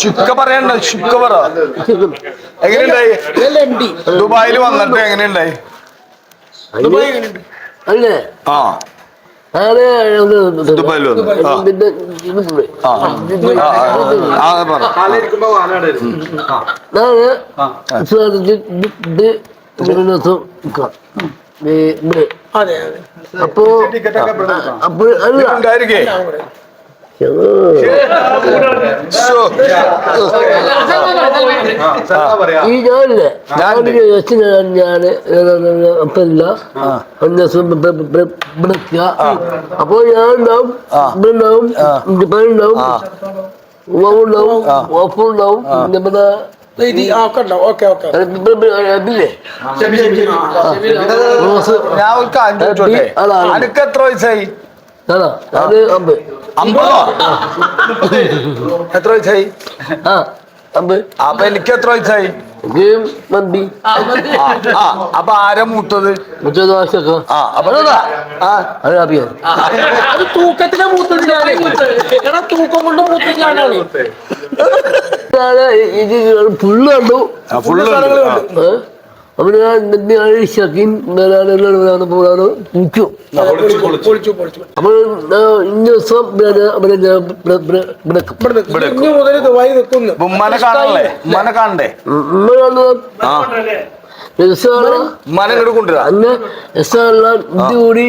ശുക്ക പറയണ്ട ശുക്ക പറ എങ്ങനെയുണ്ടായി ദുബായിൽ വന്നിട്ട് എങ്ങനെയുണ്ടായി അല്ലേ ആ ദുബായിൽ വന്നു ആ ആ പറ അപ്പോ. അപ്പൊ അല്ല ഈ ഞാനില്ലേ ഞാനുണ്ട്. ഞാനിങ്ങനെ വെച്ച് ഞാൻ അപ്പല്ല വിളിക്കുക അപ്പൊ ഞാൻ ഉണ്ടാവും ഇവിടെ ഉണ്ടാവും ഇവിടെ ഉണ്ടാവും ഉണ്ടാവും ഓഫുണ്ടാവും പിന്നെ ഞാൻ എത്ര വയസ്സായി അതാ അത് അമ്പ് അമ്പതോ എത്ര വയസ്സായി ആ അമ്പ് അപ്പൊ എനിക്ക് എത്ര വയസ്സായി മന്തി ആ ആ, അപ്പൊ ആരാ മൂത്തത് മുറ്റ ദോശക്ക ആ അപ്പൊ ആ അത് അറിയാം അത് തൂക്കത്തിലെ മൂത്തിട്ടാണ് എടാ തൂക്കം കൊണ്ട് മൂത്തിട്ടാണ് ഇത് ഫുള്ള് കണ്ടു ആ, ഞാൻ ഞാൻ ഇന്ന ദിവസം ഇവിടെ ഇവിടെ ഇവിടെ ഇവിടെ നിൽക്കും. ഇനി മുതൽ ദുബായി നിൽക്കുന്നു. അപ്പൊ ഉമ്മാനെ കാണണല്ലേ? കാണണ്ടേ? ഉമ്മ കാണുന്നത് ആ. രസമാണ് ഉമ്മാനെ ഇങ്ങോട്ട് കൊണ്ടുവരാ. അന്ന് രസമല്ല ഇത് കൂടി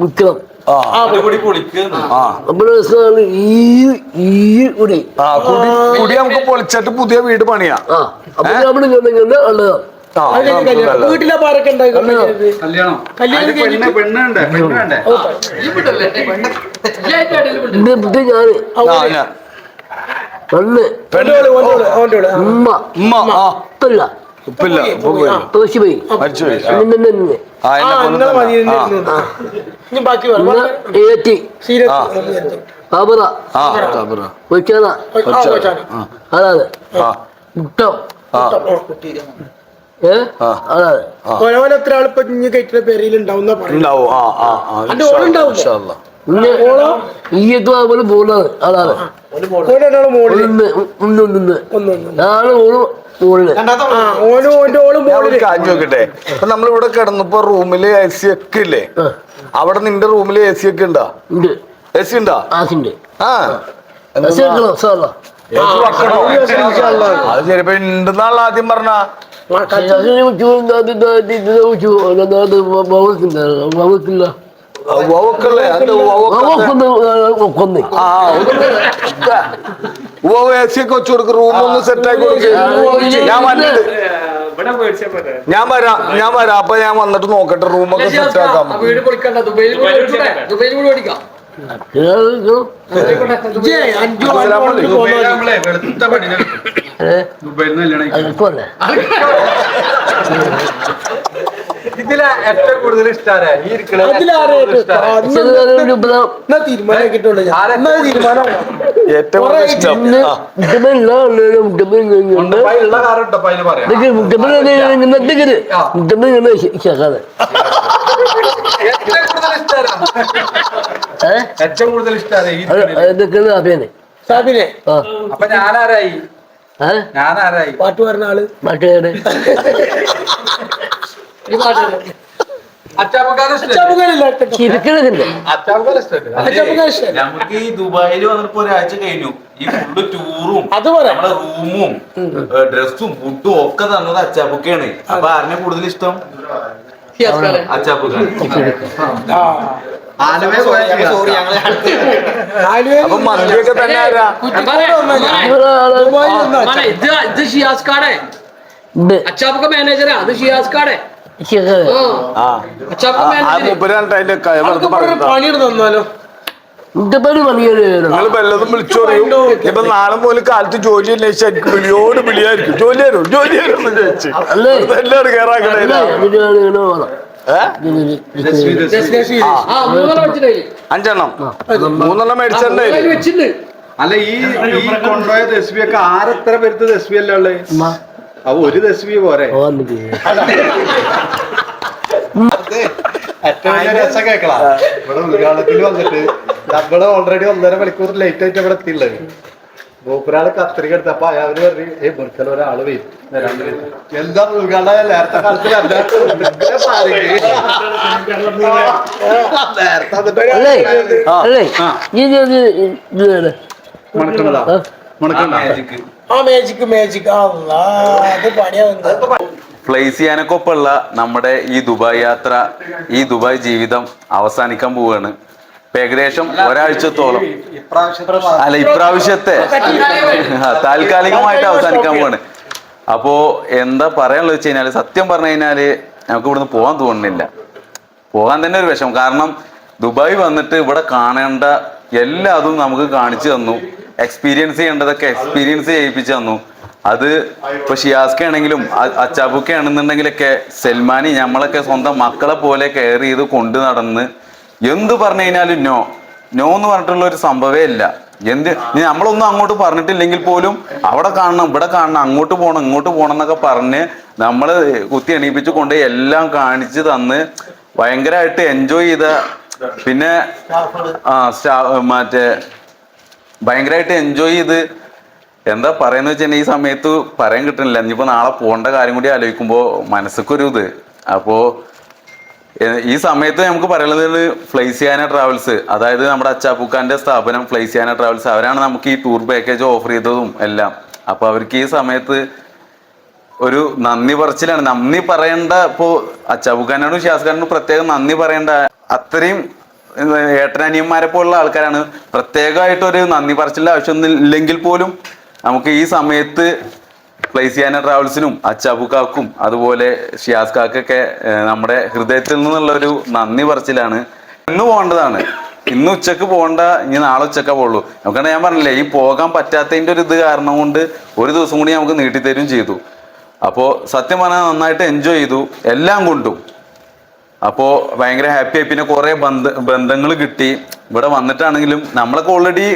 നിൽക്കണം നമുക്ക് പൊളിച്ചിട്ട് പുതിയ വീട് പണിയാ. ആ. അപ്പൊ നമ്മൾ കണ്ടെങ്കിൽ ഉള്ളതാ. വീട്ടിലെ പാരൊക്കെ ഉണ്ടായി കല്യാണം? കല്യാണം. അതിന് പെണ്ണ് പെണ്ണുണ്ട് പെണ്ണുണ്ട് ഇത് ഇത് ഞാൻ ആ, ഞാൻ. കണ്ണ് ഓന്റെ ഓൾ, ഓന്റെ ഓൾ, ഓന്റെ ഓൾ. ആ. ഉമ്മ ഉമ്മ ഉപ്പല്ല. അതാണ്. ആ. ആളിപ്പോ ഇനി കയറ്റുന്ന പേരിൽ ഉണ്ടാവും ആ ആ ആ. ഓളുണ്ടാവും. ഇൻഷാ ഈയത്ത് പോകുന്നത് അതാണ്. ഒന്ന് ഓൾ മുകളിൽ ആ ഓനും ഓൾ ഞാൻ ഒരു മോളിൽ. നോക്കട്ടെ ഇപ്പൊ നമ്മളിവിടെ കിടന്നപ്പോ റൂമിൽ എ സി ഒക്കെ ഇല്ലേ? അവിടെ നിന്റെ റൂമിൽ എ സി ഒക്കെ ഉണ്ടാ? ഉണ്ട്. എ സി ഉണ്ടാ? ആസിണ്ട് ആ. എന്താ? കേൾക്കണം സാറാ AC വെക്കണോ? അത് ചിലപ്പോ ഉണ്ടെന്നാണ് ആദ്യം പറഞ്ഞ? വകുപ്പില്ല ഉവ്വൊക്കെല്ലേ? എന്താ ഉവ്വൊക്കെ? കൊന്ന്. ആ ഉവ്വ് എ സി ഒക്കെ വെച്ച് കൊടുക്കും റൂം ഒന്ന് സെറ്റ് ആക്കി കൊടുക്കും. ഞാൻ വന്നിട്ട് ഞാൻ വരാം. ഞാൻ വരാം. അപ്പൊ ഞാൻ വന്നിട്ട് നോക്കട്ടെ റൂമൊക്കെ സെറ്റ് ആക്കാം വീട് ഇതിലെ ഏറ്റവും കൂടുതൽ ഇഷ്ടാരാ? ഈ ഇരിക്കണ ഏറ്റവും കൂടുതൽ ഇഷ്ടാരാ? അപ്പൊ ഞാനാരായി? പാട്ട് പറഞ്ഞ ആൾ. പാട്ട്. നമുക്ക് ഈ ദുബായിൽ വന്നപ്പോ ഒരാഴ്ച കഴിഞ്ഞു. ഈ ഫുള്ള് ടൂറും നമ്മളെ റൂമും ഡ്രസ്സും ഫുഡും ഒക്കെ തന്നത് അച്ചാപ്പുക്കയാണ് അപ്പൊ ആരനെ കൂടുതൽ ഇഷ്ടം. അച്ചാപ്പുക്കാണ്. ആലുവേ സോറി അപ്പൊ മന്തിയൊക്കെ തന്നെ ആരാ? ഇത് ഉണ്ട് അച്ചാപ്പൊക്കെ മാനേജറാ അത് ആ. ആ. അച്ചാപ്പൊക്കെ ആ മാനേജർ മുപ്പരാണ്ട് അതിന്റെ വെറുതെ അവർക്കിപ്പോ ഒരു പറയുന്നത് പണിയെടു തന്നാലോ മുട്ടപ്പണി പണിയാണ് നിങ്ങൾ വല്ലതും വിളിച്ചു പറയും. ഇപ്പൊ നാളെ മുതൽ കാലത്ത് ജോലി എനിക്ക് വിളിയോട് വിളിയായിരിക്കും. ജോലി തരും ജോലി തരും എന്ന് ചോദിച്ചു അല്ലേ? എല്ലാവരും അഞ്ചെണ്ണം. മൂന്നെണ്ണം വെച്ചിട്ടുണ്ട്. അല്ല ഈ ഈ കൊണ്ടുപോയ ദസ്വി ഒക്കെ ആരെത്ര പേരുത്ത് ദസ്വി അല്ലേ ഉള്ളേ? അപ്പൊ ഒരു ദസ്വി പോരെ. ഏറ്റവും വലിയ രസം കേക്കളാ ഇവിടെ ഉദ്ഘാടനത്തിൽ വന്നിട്ട് നമ്മൾ ഓൾറെഡി ഒന്നര മണിക്കൂർ ലേറ്റ് ആയിട്ട് ഇവിടെ എത്തിയുള്ളത് മൂപ്പരാൾ കത്രിക എടുത്തപ്പോ അപ്പൊ അയാൾ പറഞ്ഞു ഏ മുറിക്കൽ ഒരാൾ വരും. വരാൻ വരും." എന്താ ഉദ്ഘാടനം നേരത്തെ കാലത്ത് നമ്മുടെ ഈ ദുബായ് യാത്ര ഈ ദുബായ് ജീവിതം അവസാനിക്കാൻ പോവുകയാണ് ഏകദേശം ഒരാഴ്ചത്തോളം. അല്ല ഇപ്രാവശ്യത്തെ. താൽക്കാലികമായിട്ട് അവസാനിക്കാൻ പോവാണ്. അപ്പോ എന്താ പറയാനുള്ളത് വെച്ച് കഴിഞ്ഞാൽ സത്യം പറഞ്ഞു കഴിഞ്ഞാൽ നമുക്ക് ഇവിടുന്ന് പോകാൻ തോന്നുന്നില്ല. പോകാൻ തന്നെ ഒരു വിഷമം. കാരണം ദുബായ് വന്നിട്ട് ഇവിടെ കാണേണ്ട എല്ലാതും നമുക്ക് കാണിച്ചു തന്നു. എക്സ്പീരിയൻസ് ചെയ്യേണ്ടതൊക്കെ എക്സ്പീരിയൻസ് ചെയ്യിപ്പിച്ചു തന്നു. അത് ഇപ്പൊ ഷിയാസ്ക ആണെങ്കിലും അച്ചാബുക്ക ആണെന്നുണ്ടെങ്കിലൊക്കെ സൽമാനി നമ്മളൊക്കെ സ്വന്തം മക്കളെ പോലെ കെയർ ചെയ്ത് കൊണ്ടു നടന്ന് എന്ത് പറഞ്ഞു കഴിഞ്ഞാലും നോ. നോ എന്ന് പറഞ്ഞിട്ടുള്ള ഒരു സംഭവമേ ഇല്ല. എന്ത് നമ്മളൊന്നും അങ്ങോട്ട് പറഞ്ഞിട്ടില്ലെങ്കിൽ പോലും അവിടെ കാണണം ഇവിടെ കാണണം അങ്ങോട്ട് പോകണം ഇങ്ങോട്ട് പോകണം എന്നൊക്കെ പറഞ്ഞ് നമ്മൾ കുത്തി എണീപ്പിച്ച് കൊണ്ട് എല്ലാം കാണിച്ച് തന്ന് ഭയങ്കരമായിട്ട് എൻജോയ് ചെയ്ത പിന്നെ ആ സ്റ്റാ മറ്റേ ഭയങ്കരമായിട്ട് എൻജോയ് ചെയ്ത് എന്താ പറയുന്ന വെച്ചാൽ ഈ സമയത്ത് പറയാൻ കിട്ടണില്ല ഇനിയിപ്പോ നാളെ പോകേണ്ട കാര്യം കൂടി ആലോചിക്കുമ്പോ മനസ്സിക്കൊരു ഇത്. അപ്പോ ഏഹ് ഈ സമയത്ത് നമുക്ക് പറയുന്നത് ഫ്ലൈസിയാന ട്രാവൽസ്. അതായത് നമ്മുടെ അച്ചാപ്പൂക്കാന്റെ സ്ഥാപനം ഫ്ലൈസിയാന ട്രാവൽസ്. അവരാണ് നമുക്ക് ഈ ടൂർ പാക്കേജ് ഓഫർ ചെയ്തതും എല്ലാം. അപ്പൊ അവർക്ക് ഈ സമയത്ത് ഒരു നന്ദി പറച്ചിലാണ്. നന്ദി പറയേണ്ട ഇപ്പോ അച്ചാബുഖാനോടും ഷിയാസ്ഖാനോടും പ്രത്യേകം നന്ദി പറയേണ്ട. അത്രയും ഏട്ടനിയന്മാരെ പോലുള്ള ആൾക്കാരാണ്. പ്രത്യേകമായിട്ട് ഒരു നന്ദി പറച്ചിലിന്റെ ആവശ്യമൊന്നും ഇല്ലെങ്കിൽ പോലും നമുക്ക് ഈ സമയത്ത് പ്ലേസിയാന ട്രാവൽസിനും അച്ചാബുക്കാക്കും അതുപോലെ ഷിയാസ്കാക്കൊക്കെ നമ്മുടെ ഹൃദയത്തിൽ നിന്നുള്ള ഒരു നന്ദി പറച്ചിലാണ്. ഇന്ന് പോകേണ്ടതാണ്. ഇന്ന് ഉച്ചയ്ക്ക് പോകണ്ട ഇനി നാളെ ഉച്ചക്ക പോകുള്ളൂ നമുക്കാണ് ഞാൻ പറഞ്ഞില്ലേ ഈ പോകാൻ പറ്റാത്തതിന്റെ ഒരു ഇത് കാരണം കൊണ്ട് ഒരു ദിവസം കൂടി നമുക്ക് നീട്ടിത്തരും ചെയ്തു. അപ്പോൾ സത്യം പറഞ്ഞാൽ നന്നായിട്ട് എൻജോയ് ചെയ്തു എല്ലാം കൊണ്ടും. അപ്പോൾ ഭയങ്കര ഹാപ്പി ആയി. പിന്നെ കുറേ ബന്ധ ബന്ധങ്ങൾ കിട്ടി. ഇവിടെ വന്നിട്ടാണെങ്കിലും നമ്മളൊക്കെ ഓൾറെഡി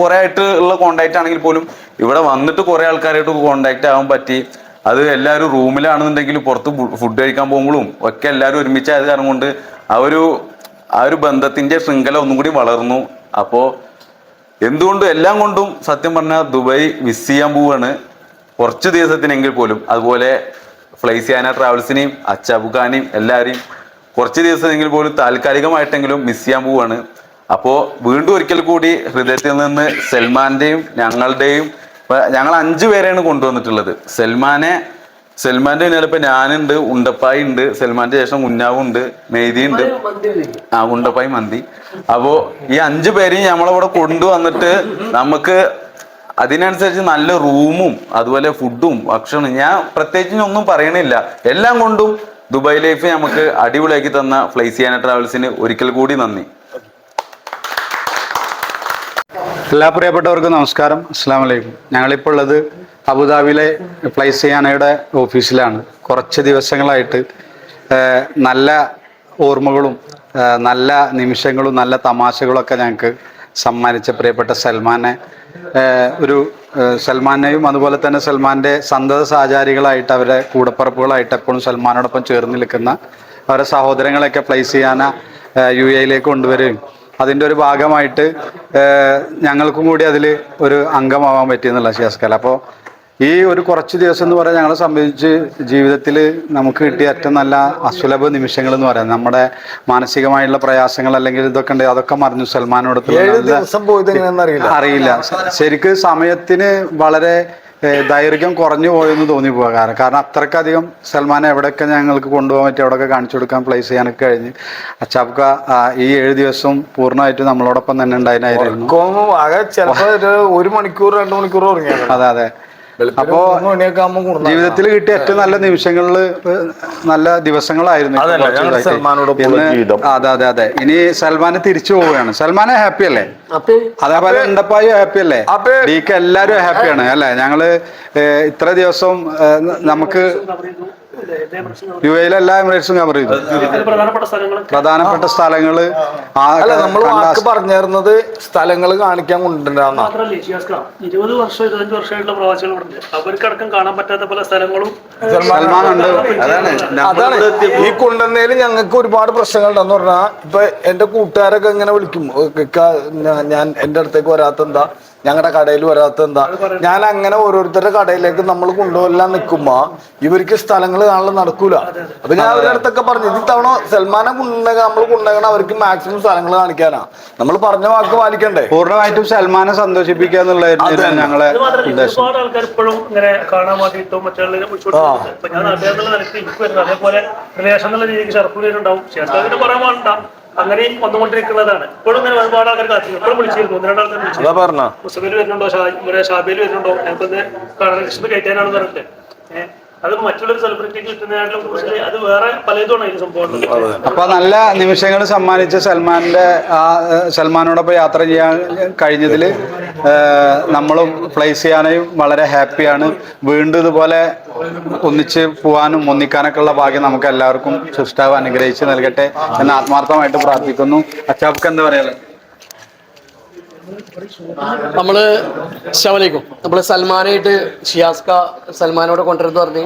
കുറേ ആയിട്ട് ഉള്ള കോണ്ടാക്ട് ആണെങ്കിൽ പോലും ഇവിടെ വന്നിട്ട് കുറെ ആൾക്കാരായിട്ട് കോണ്ടാക്ട് ആവാൻ പറ്റി. അത് എല്ലാവരും റൂമിലാണെന്നുണ്ടെങ്കിൽ പുറത്ത് ഫുഡ് കഴിക്കാൻ പോകുമ്പോഴും ഒക്കെ എല്ലാവരും ഒരുമിച്ചായത് കാരണം കൊണ്ട് ആ ഒരു ആ ഒരു ബന്ധത്തിന്റെ ശൃംഖല ഒന്നും കൂടി വളർന്നു. അപ്പോ എന്തുകൊണ്ടും എല്ലാം കൊണ്ടും സത്യം പറഞ്ഞാൽ ദുബായ് മിസ് ചെയ്യാൻ പോവാണ്. കുറച്ച് ദിവസത്തിനെങ്കിൽ പോലും. അതുപോലെ ഫ്ലൈസിയാന ട്രാവൽസിനെയും അച്ചാബുഖാനെയും എല്ലാവരെയും കുറച്ച് ദിവസമെങ്കിൽ പോലും താൽക്കാലികമായിട്ടെങ്കിലും മിസ് ചെയ്യാൻ പോവാണ്. അപ്പോൾ വീണ്ടും ഒരിക്കൽ കൂടി ഹൃദയത്തിൽ നിന്ന് സൽമാന്റെയും ഞങ്ങളുടെയും ഞങ്ങൾ അഞ്ചു പേരെയാണ് കൊണ്ടുവന്നിട്ടുള്ളത്. സൽമാനെ സൽമാന്റെ ഇപ്പൊ ഞാനുണ്ട് ഉണ്ടപ്പായി ഉണ്ട് സൽമാന്റെ ശേഷം ഉന്നാവുണ്ട് മെയ്തി ഉണ്ട്. ആ ഉണ്ടപ്പായി മന്തി. അപ്പോ ഈ അഞ്ചു പേരെയും നമ്മളവിടെ കൊണ്ടുവന്നിട്ട് നമുക്ക് അതിനനുസരിച്ച് നല്ല റൂമും അതുപോലെ ഫുഡും ഭക്ഷണം ഞാൻ പ്രത്യേകിച്ച് ഒന്നും പറയണില്ല. എല്ലാം കൊണ്ടും ദുബായ് ലൈഫ് നമുക്ക് അടിപൊളിയാക്കി തന്ന ഫ്ലൈസിയാന ട്രാവൽസിന് ഒരിക്കൽ കൂടി നന്ദി. എല്ലാ പ്രിയപ്പെട്ടവർക്കും നമസ്കാരം. അസ്സാം വലൈക്കും ഞങ്ങളിപ്പോൾ ഉള്ളത് അബുദാബിയിലെ ഫ്ലൈസിയാനയുടെ ഓഫീസിലാണ്. കുറച്ച് ദിവസങ്ങളായിട്ട് നല്ല ഓർമ്മകളും നല്ല നിമിഷങ്ങളും നല്ല തമാശകളൊക്കെ ഞങ്ങൾക്ക് സമ്മാനിച്ച പ്രിയപ്പെട്ട സൽമാനെ ഒരു സൽമാനെയും അതുപോലെ തന്നെ സൽമാന്റെ സന്തത സഹചാരികളായിട്ട് അവരെ കൂടപ്പറപ്പുകളായിട്ട് എപ്പോഴും സൽമാനോടൊപ്പം ചേർന്ന് നിൽക്കുന്ന അവരെ സഹോദരങ്ങളെയൊക്കെ പ്ലേസ് യു എയിലേക്ക് കൊണ്ടുവരികയും അതിന്റെ ഒരു ഭാഗമായിട്ട് ഞങ്ങൾക്കും കൂടി അതിൽ ഒരു അംഗമാവാൻ പറ്റിയെന്നുള്ള ശിയാസ്കാല അപ്പോൾ ഈ ഒരു കുറച്ച് ദിവസം എന്ന് പറയാൻ ഞങ്ങളെ സംബന്ധിച്ച് ജീവിതത്തിൽ നമുക്ക് കിട്ടിയ ഏറ്റവും നല്ല അസുലഭ നിമിഷങ്ങൾ എന്ന് പറയാം നമ്മുടെ മാനസികമായുള്ള പ്രയാസങ്ങൾ അല്ലെങ്കിൽ ഇതൊക്കെ ഉണ്ട് അതൊക്കെ മറിഞ്ഞു. സൽമാനോട് അറിയില്ല. ശരിക്കും സമയത്തിന് വളരെ ദൈർഘ്യം കുറഞ്ഞു പോയെന്ന് തോന്നി പോകാം കാരണം കാരണം അത്രക്കധികം സൽമാനെ എവിടെയൊക്കെ ഞങ്ങൾക്ക് കൊണ്ടുപോകാൻ പറ്റി അവിടെയൊക്കെ കാണിച്ചു കൊടുക്കാൻ പ്ലേസ് ചെയ്യാനൊക്കെ കഴിഞ്ഞ്. അച്ചാബ്ക്ക ഈ ഏഴ് ദിവസം പൂർണമായിട്ട് നമ്മളോടൊപ്പം തന്നെ ഉണ്ടായിരുന്നു ഒരു മണിക്കൂർ രണ്ട് മണിക്കൂർ അതെ അതെ. അപ്പോ ജീവിതത്തിൽ കിട്ടിയ ഏറ്റവും നല്ല നിമിഷങ്ങളിൽ നല്ല ദിവസങ്ങളായിരുന്നു. അതെ അതെ അതെ. ഇനി സൽമാന് തിരിച്ചു പോവുകയാണ്. സൽമാനെ ഹാപ്പി അല്ലേ? അതേപോലെ ഉണ്ടപ്പായും ഹാപ്പി അല്ലേ? ഡി ഡീക്ക് എല്ലാരും ഹാപ്പിയാണ് അല്ലേ? ഞങ്ങൾ ഇത്ര ദിവസം നമുക്ക് യു എയിലെ എല്ലാ എമിറേറ്റ്സും കവർ ചെയ്തു പ്രധാനപ്പെട്ട സ്ഥലങ്ങൾ പ്രധാനപ്പെട്ട സ്ഥലങ്ങൾ നമ്മൾ കണ്ട വാക്ക് പറഞ്ഞിരുന്നത് സ്ഥലങ്ങൾ കാണിക്കാൻ കൊണ്ടുവരാന്നാ മാത്രമല്ല ഇരുപത് വർഷം ഇരുപത്തഞ്ച് വർഷമായിട്ടുള്ള പ്രവാസികൾ ഇവിടെ ഉണ്ട് അവർക്കടക്കം കാണാൻ പറ്റാത്ത പല സ്ഥലങ്ങളും സൽമാൻ ഉണ്ട്. അതാണ്. ഈ കൊണ്ടുവന്നതിൽ ഞങ്ങൾക്ക് ഒരുപാട് പ്രശ്നങ്ങൾ ഉണ്ടെന്ന് പറഞ്ഞാൽ ഇപ്പൊ എന്റെ കൂട്ടുകാരൊക്കെ ഇങ്ങനെ വിളിക്കും. "ഓ, ഇക്ക, ഞാ- ഞാൻ എന്റെ അടുത്തേക്ക് വരാത്ത എന്താ ഞങ്ങളുടെ കടയിൽ വരാത്ത എന്താ? ഞാൻ അങ്ങനെ ഓരോരുത്തരുടെ കടയിലേക്ക് നമ്മൾ കൊണ്ടുപോകാൻ നിൽക്കുമ്പോ ഇവർക്ക് സ്ഥലങ്ങൾ കാണാൻ നടക്കൂല. അപ്പൊ ഞാൻ അവരുടെ അടുത്തൊക്കെ പറഞ്ഞു ഇത് തവണ സൽമാനെ കൊണ്ടുണ്ടെങ്കിൽ നമ്മൾ കൊണ്ടുവന്ന അവർക്ക് മാക്സിമം സ്ഥലങ്ങൾ കാണിക്കാനാ. നമ്മൾ പറഞ്ഞ വാക്ക് പാലിക്കണ്ടേ? പൂർണമായിട്ടും സൽമാനെ സന്തോഷിപ്പിക്കുക എന്നുള്ളതായിരുന്നു ഞങ്ങളെ ഒരുപാട് ആൾക്കാർ ഇപ്പോഴും ഇങ്ങനെ കാണാൻ വേണ്ടിയിട്ടും മറ്റുള്ള വിളിച്ചോണ്ട് ഇപ്പൊ ഞാൻ നാട്ടുകാർ എന്നുള്ള അതേപോലെ റിലേഷൻ രീതിക്ക് പറയാൻ വേണ്ട അങ്ങനെയും വന്നുകൊണ്ടിരിക്കുന്നതാണ്. ഇപ്പോഴും ഇങ്ങനെ ഒരുപാട് ആൾക്കാർ കാത്തിരുന്നു ഇപ്പോഴും വിളിച്ചിരുന്നു. ഒന്ന് രണ്ടാൾക്കാർ വിളിച്ചു. മുസ്ലിമിൽ വരുന്നുണ്ടോ? ഷാബിയിൽ വരുന്നുണ്ടോ? ഞങ്ങൾക്കൊന്ന് കയറ്റാനാണെന്ന് പറഞ്ഞിട്ട്. അത് മറ്റുള്ളൊരു കൂടുതൽ അത് വേറെ. അപ്പൊ നല്ല നിമിഷങ്ങൾ സമ്മാനിച്ച സൽമാന്റെ ആ സൽമാനോടൊപ്പം യാത്ര ചെയ്യാൻ കഴിഞ്ഞതിൽ നമ്മളും പ്ലേസ് ചെയ്യാനും വളരെ ഹാപ്പിയാണ്. വീണ്ടും ഇതുപോലെ ഒന്നിച്ച് പോവാനും ഒന്നിക്കാനൊക്കെ ഉള്ള ഭാഗ്യം നമുക്ക് എല്ലാവർക്കും സൃഷ്ടാവ് അനുഗ്രഹിച്ച് നൽകട്ടെ എന്ന് ആത്മാർത്ഥമായിട്ട് പ്രാർത്ഥിക്കുന്നു. അച്ചാപ്പ് എന്താ പറയാ നമ്മൾ ശവലേക്കും നമ്മൾ സൽമാനായിട്ട് ഷിയാസ്ക സൽമാനോട് കൊണ്ടുവരുന്ന പറഞ്ഞ്.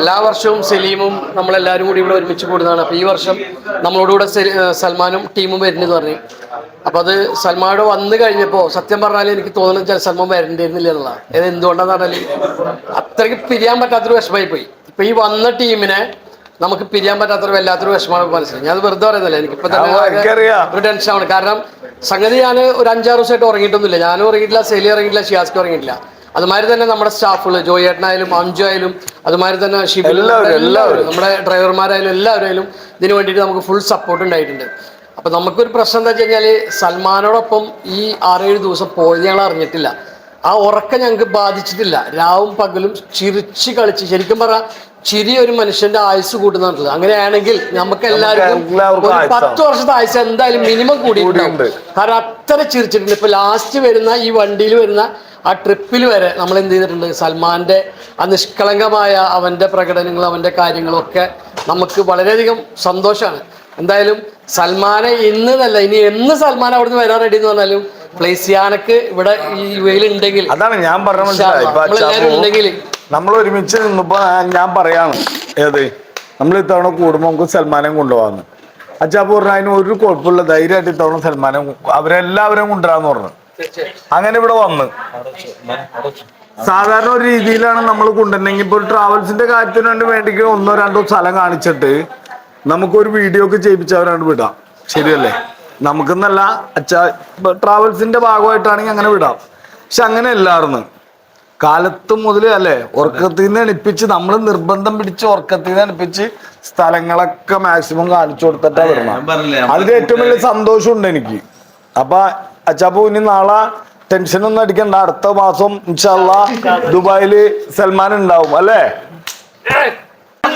എല്ലാ വർഷവും സലീമും നമ്മളെല്ലാവരും കൂടി ഇവിടെ ഒരുമിച്ച് കൂടുന്നതാണ്. അപ്പൊ ഈ വർഷം നമ്മളോടുകൂടെ സൽമാനും ടീമും വരുന്നെന്ന് പറഞ്ഞു. അപ്പൊ അത് സൽമാനോട് വന്നു കഴിഞ്ഞപ്പോൾ സത്യം പറഞ്ഞാൽ എനിക്ക് തോന്നുന്നത് ചില സൽമാൻ വരേണ്ടിയിരുന്നില്ല എന്നുള്ള അത് എന്തുകൊണ്ടാണെന്ന് പറഞ്ഞാൽ അത്രയ്ക്ക് പിരിയാൻ പറ്റാത്തൊരു വിഷമമായി പോയി. ഇപ്പൊ ഈ വന്ന ടീമിനെ നമുക്ക് പിരിയാൻ പറ്റാത്തൊരു വല്ലാത്തൊരു വിഷമാണ് മനസ്സിലായി. ഞാൻ അത് വെറുതെ പറയുന്നില്ല. എനിക്കിപ്പോ തന്നെ ആ, ആകെ എനിക്കറിയാം. ഒരു ടെൻഷനാണ് കാരണം സംഗതി ഞാൻ ഒരു അഞ്ചാറ് ദിവസമായിട്ട് ഉറങ്ങിയിട്ടൊന്നുമില്ല. ഞാനും ഉറങ്ങിയിട്ടില്ല സെലി ഉറങ്ങിയിട്ടില്ല ഷിയാസ്ക്ക് ഉറങ്ങിയിട്ടില്ല. അതുമാതിരി തന്നെ നമ്മുടെ സ്റ്റാഫുകൾ ജോയി ഏട്ടനായാലും അഞ്ചു ആയാലും അതുമാതിരി തന്നെ ഷിബിൽ എല്ലാവരും, എല്ലാവരും. നമ്മുടെ ഡ്രൈവർമാരായാലും എല്ലാവരായാലും ഇതിനു വേണ്ടിയിട്ട് നമുക്ക് ഫുൾ സപ്പോർട്ട് ഉണ്ടായിട്ടുണ്ട്. അപ്പൊ നമുക്കൊരു പ്രശ്നം എന്താ വെച്ച് കഴിഞ്ഞാൽ സൽമാനോടൊപ്പം ഈ ആറേഴ് ദിവസം പോയി ഞങ്ങൾ അറിഞ്ഞിട്ടില്ല. ആ ഉറക്കം ഞങ്ങൾക്ക് ബാധിച്ചിട്ടില്ല. രാവും പകലും ചിരിച്ച് കളിച്ച്. ശരിക്കും പറ ചിരി ഒരു മനുഷ്യന്റെ ആയുസ് കൂട്ടുന്നുണ്ടല്ലോ അങ്ങനെയാണെങ്കിൽ നമുക്ക് എല്ലാവർക്കും ഒരു പത്ത് വർഷത്തെ ആയുസ് എന്തായാലും മിനിമം കൂടി കൂടിയിട്ടുണ്ട്. കാരണം അത്ര ചിരിച്ചിട്ടുണ്ട്. ഇപ്പൊ ലാസ്റ്റ് വരുന്ന ഈ വണ്ടിയിൽ വരുന്ന ആ ട്രിപ്പിൽ വരെ നമ്മൾ എന്ത് ചെയ്തിട്ടുണ്ട്? സൽമാന്റെ ആ നിഷ്കളങ്കമായ അവന്റെ പ്രകടനങ്ങളും അവന്റെ കാര്യങ്ങളും ഒക്കെ നമുക്ക് വളരെയധികം സന്തോഷമാണ് എന്തായാലും സൽമാനെ ഇന്ന് തന്നെ ഇനി എന്ന് സൽമാൻ അവിടുന്ന് വരാൻ റെഡി എന്ന് പറഞ്ഞാലും പ്ലേസിയാനക്ക് ഇവിടെ ഈ വെയിൽ ഉണ്ടെങ്കിൽ അതാണ് ഞാൻ പറഞ്ഞ നമ്മൾ ഒരുമിച്ച് നിന്നപ്പോ ഞാൻ- പറയാണ് ഏത്? നമ്മൾ ഇത്തവണ കൂടുമ്പോ നമുക്ക് സൽമാനം കൊണ്ടുപോകാന്ന് അച്ചാപ്പ പറഞ്ഞു അതിന് ഒരു കുഴപ്പമില്ല ധൈര്യമായിട്ട് ഇത്തവണ സൽമാനം അവരെല്ലാവരും കൊണ്ടുവരാന്ന് പറഞ്ഞു. അങ്ങനെ ഇവിടെ വന്ന്. സാധാരണ ഒരു രീതിയിലാണ് നമ്മൾ കൊണ്ടുവരണമെങ്കിൽ ഇപ്പോൾ ട്രാവൽസിന്റെ കാര്യത്തിന് വേണ്ടി വേണ്ടിക്ക് ഒന്നോ രണ്ടോ സ്ഥലം കാണിച്ചിട്ട് നമുക്കൊരു വീഡിയോ ഒക്കെ ചെയ്യിപ്പിച്ചവരാണ് വിടാം. ശരിയല്ലേ? നമുക്കെന്നല്ല അച്ഛാ ട്രാവൽസിന്റെ ഭാഗമായിട്ടാണെങ്കിൽ അങ്ങനെ വിടാം. പക്ഷെ അങ്ങനെ അല്ലായിരുന്നു കാലത്ത് മുതൽ അല്ലേ ഉറക്കത്തിൽ നിന്ന് എണിപ്പിച്ച് നമ്മൾ നിർബന്ധം പിടിച്ച് ഉറക്കത്തിൽ നിന്ന് എണിപ്പിച്ച് സ്ഥലങ്ങളൊക്കെ മാക്സിമം കാണിച്ചു കൊടുത്തിട്ടാ വരണം. അതിൽ ഏറ്റവും വലിയ സന്തോഷമുണ്ട് എനിക്ക്. അപ്പൊ അച്ചാപ്പൂ ഇനി നാളെ ടെൻഷൻ ഒന്നും അടിക്കണ്ട. അടുത്ത മാസം ഇൻഷാല്ല ദുബായിൽ സൽമാൻ ഉണ്ടാവും അല്ലേ?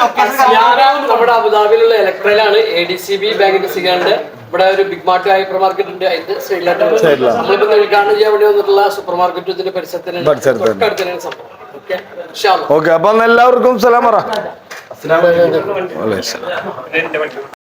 നമ്മുടെ അബുദാബിയിലുള്ള ഇലക്ട്രയിലാണ് എ ഡി സി ബി ബാങ്കിന്റെ സിഗാണ്ട് ഇവിടെ ഒരു ബിഗ് മാർട്ട് ഹൈപ്പർ മാർക്കറ്റ് ഉണ്ട്. അതിന്റെ സൈഡിലായിട്ട് സൈഡിലാണ്. നമ്മളിപ്പോ ഉദ്ഘാടനം ചെയ്യാൻ വേണ്ടി വന്നിട്ടുള്ള സൂപ്പർ മാർക്കറ്റ് ഇതിന്റെ പരിസരത്തിന് പരിസരത്ത് തന്നെ. തൊട്ടടുത്ത് സംഭവം. ഓക്കെ ഇൻഷാ അല്ലാ. ഓക്കെ അപ്പൊ എല്ലാവർക്കും സലാം പറ.